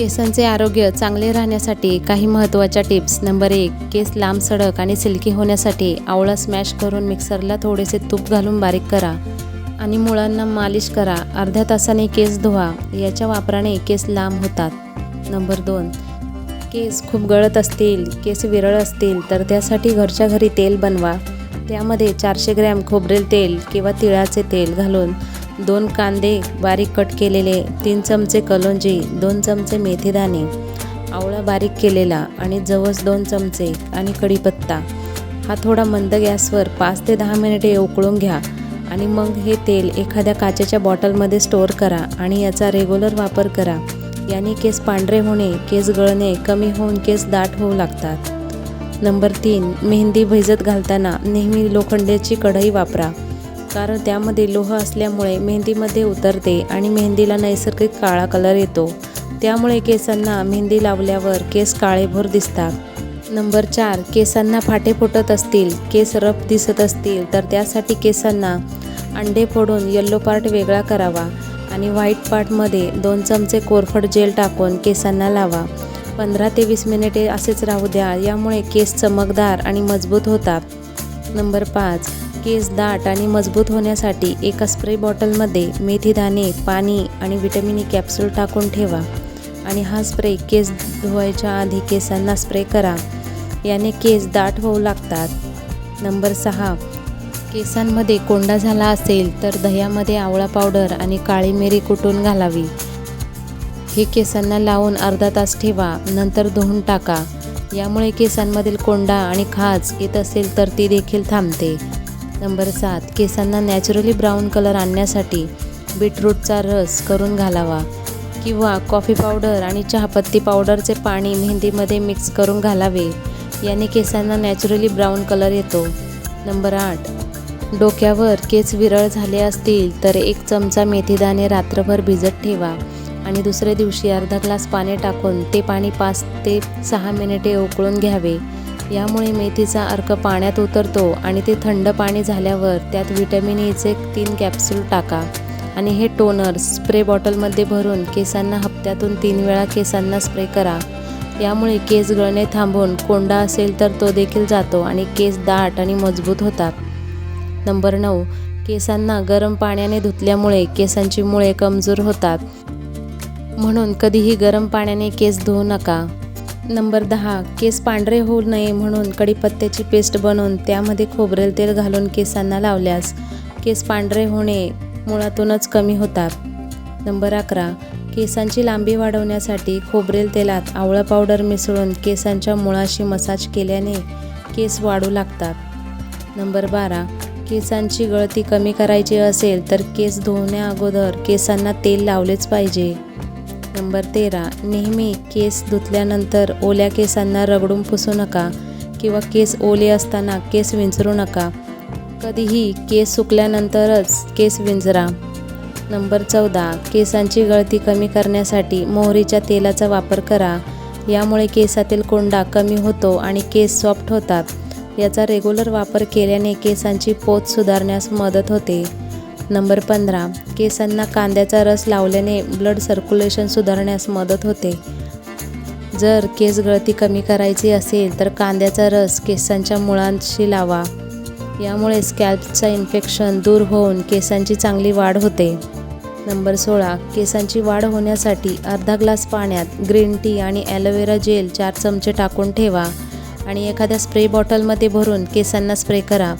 केसांचे आरोग्य चांगले राहण्यासाठी काही महत्त्वाच्या टिप्स. नंबर एक केस लांब सडक आणि सिल्की होण्यासाठी आवळा स्मॅश करून मिक्सरला थोडेसे तूप घालून बारीक करा आणि मुळांना मालिश करा. अर्ध्या तासाने केस धुवा. याच्या वापराने केस लांब होतात. नंबर दोन केस खूप गळत असतील केस विरळ असतील तर त्यासाठी घरच्या घरी तेल बनवा. त्यामध्ये चारशे ग्रॅम खोबरेल तेल किंवा तिळाचे तेल घालून दोन कांदे बारीक कट केलेले तीन चमचे कलोंजी दोन चमचे मेथीदाणे आवळा बारीक केलेला आणि जवस दोन चमचे आणि कढीपत्ता. हा थोडा मंद गॅसवर पाच ते दहा मिनिटे उकळून घ्या आणि मग हे तेल एखाद्या काचेच्या बॉटलमध्ये स्टोअर करा आणि याचा रेग्युलर वापर करा. याने केस पांढरे होणे केस गळणे कमी होऊन केस दाट होऊ लागतात. नंबर तीन मेहंदी भिजत घालताना नेहमी लोखंडाची कढई वापरा. कारण त्यामध्ये लोह असल्यामुळे मेहंदीमध्ये उतरते आणि मेहंदीला नैसर्गिक काळा कलर येतो. त्यामुळे केसांना मेहंदी लावल्यावर केस काळेभोर दिसतात. नंबर चार केसांना फाटे फुटत असतील केस रफ दिसत असतील तर त्यासाठी केसांना अंडे फोडून येल्लो पार्ट वेगळा करावा आणि व्हाईट पार्टमध्ये दोन चमचे कोरफड जेल टाकून केसांना लावा. पंधरा ते वीस मिनिटे असेच राहू द्या यामुळे केस चमकदार आणि मजबूत होतात. नंबर पाच केस दाट आणि मजबूत होण्यासाठी एका स्प्रे बॉटलमध्ये मेथीदाणे पाणी आणि विटॅमिन ई कॅप्सूल टाकून ठेवा. आणि हा स्प्रे केस धुवायच्या आधी केसांना स्प्रे करा. याने केस दाट होऊ लागतात. नंबर सहा. केसांमध्ये कोंडा झाला असेल तर दह्यामध्ये आवळा पावडर आणि काळी मिरी कुटून घालावी. हे केसांना लावून अर्धा तास ठेवा नंतर धुवून टाका. यामुळे केसांमधील कोंडा आणि खाज येत असेल तर ती देखील थांबते. नंबर सात केसांना नॅचरली ब्राऊन कलर आणण्यासाठी बीटरूटचा रस करून घालावा किंवा कॉफी पावडर आणि चहापत्ती पावडरचे पाणी मेहंदीमध्ये मिक्स करून घालावे. याने केसांना नॅचरली ब्राऊन कलर येतो. नंबर आठ डोक्यावर केस विरळ झाले असतील तर एक चमचा मेथीदाणे रात्रभर भिजत ठेवा आणि दुसऱ्या दिवशी अर्धा ग्लास पाणी टाकून ते पाणी पाच ते सहा मिनिटे उकळून घ्यावे. यामुळे मेथीचा अर्क पाण्यात उतरतो आणि ते थंड पाणी झाल्यावर त्यात व्हिटॅमिन e ईचे तीन कॅप्सूल टाका. आणि हे टोनर स्प्रे बॉटलमध्ये भरून केसांना हप्त्यातून तीन वेळा केसांना स्प्रे करा. यामुळे केस गळणे थांबून कोंडा असेल तर तो देखील जातो आणि केस दाट आणि मजबूत होतात. नंबर नऊ केसांना गरम पाण्याने धुतल्यामुळे केसांची मुळे कमजोर होतात. म्हणून कधीही गरम पाण्याने केस धुवू नका. नंबर दहा केस पांढरे होऊ नये म्हणून कडीपत्त्याची पेस्ट बनवून त्यामध्ये खोबरेल तेल घालून केसांना लावल्यास केस पांढरे होणे मुळातूनच कमी होतात. नंबर अकरा केसांची लांबी वाढवण्यासाठी खोबरेल तेलात आवळा पावडर मिसळून केसांच्या मुळाशी मसाज केल्याने केस वाढू लागतात. नंबर बारा केसांची गळती कमी करायची असेल तर केस धुवण्याअगोदर केसांना तेल लावलेच पाहिजे. नंबर तेरा. नेहमी केस धुतल्यानंतर ओल्या केसांना रगडून पुसू नका किंवा केस ओले असताना केस विंचरू नका. कधीही केस सुकल्यानंतरच केस विंजरा. नंबर चौदा. केसांची गळती कमी करण्यासाठी मोहरीच्या तेलाचा वापर करा. यामुळे केसातील कोंडा कमी होतो आणि केस सॉफ्ट होतात. याचा रेग्युलर वापर केल्याने केसांची पोत सुधारण्यास मदत होते. नंबर पंधरा. केसांना कांद्याचा रस लावल्याने ब्लड सर्क्युलेशन सुधारण्यास मदत होते. जर केस गळती कमी करायची असेल तर कांद्याचा रस केसांच्या मुळांशी लावा. यामुळे स्कॅल्पचा इन्फेक्शन दूर होऊन केसांची चांगली वाढ होते. नंबर सोळा. केसांची वाढ होण्यासाठी अर्धा ग्लास पाण्यात ग्रीन टी आणि ॲलोवेरा जेल चार चमचे टाकून ठेवा आणि एखाद्या स्प्रे बॉटलमध्ये भरून केसांना स्प्रे करा.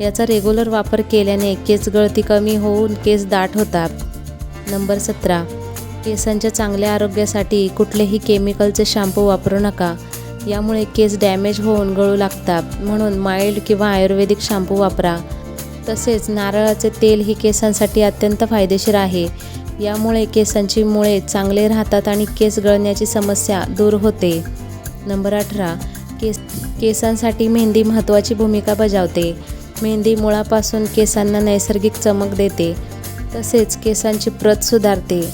याचा रेग्युलर वापर केल्याने केस गळती कमी होऊन केस दाट होतात. नंबर सतरा. केसांच्या चांगल्या आरोग्यासाठी कुठलेही केमिकलचे शॅम्पू वापरू नका. यामुळे केस डॅमेज होऊन गळू लागतात. म्हणून माइल्ड किंवा आयुर्वेदिक शॅम्पू वापरा. तसेच नारळाचे तेल ही केसांसाठी अत्यंत फायदेशीर आहे. यामुळे केसांची मुळे चांगले राहतात आणि केस गळण्याची समस्या दूर होते. नंबर अठरा. केस केसांसाठी मेहंदी महत्त्वाची भूमिका बजावते. मेहंदी मुळापासून केसांना नैसर्गिक चमक देते तसेच केसांची प्रत सुधारते.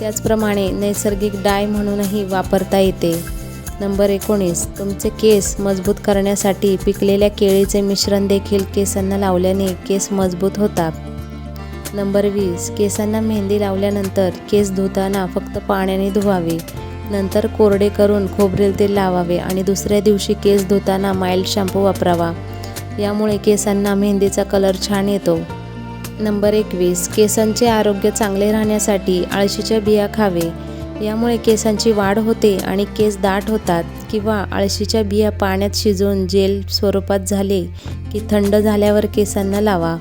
त्याचप्रमाणे नैसर्गिक डाय म्हणूनही वापरता येते. नंबर एकोणीस. तुमचे केस मजबूत करण्यासाठी पिकलेल्या केळीचे मिश्रण देखील केसांना लावल्याने केस मजबूत होतात. नंबर वीस. केसांना मेहंदी लावल्यानंतर केस धुताना फक्त पाण्याने धुवावे. नंतर कोरडे करून खोबरेल तेल लावावे आणि दुसऱ्या दिवशी केस धुताना माइल्ड शॅम्पू वापरावा. यामुळे केसांना मेहंदीचा कलर छान येतो. नंबर एकवीस केसांचे आरोग्य चांगले राहण्यासाठी आळशीच्या बिया खावे. यामुळे केसांची वाढ होते आणि केस दाट होतात किंवा आळशीच्या बिया पाण्यात शिजवून जेल स्वरूपात झाले की थंड झाल्यावर केसांना लावा.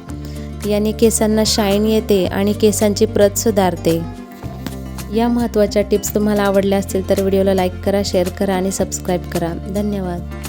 याने केसांना शाईन येते आणि केसांची प्रत सुधारते. या महत्त्वाच्या टिप्स तुम्हाला आवडल्या असतील तर व्हिडिओला लाईक करा शेअर करा आणि सबस्क्राईब करा. धन्यवाद.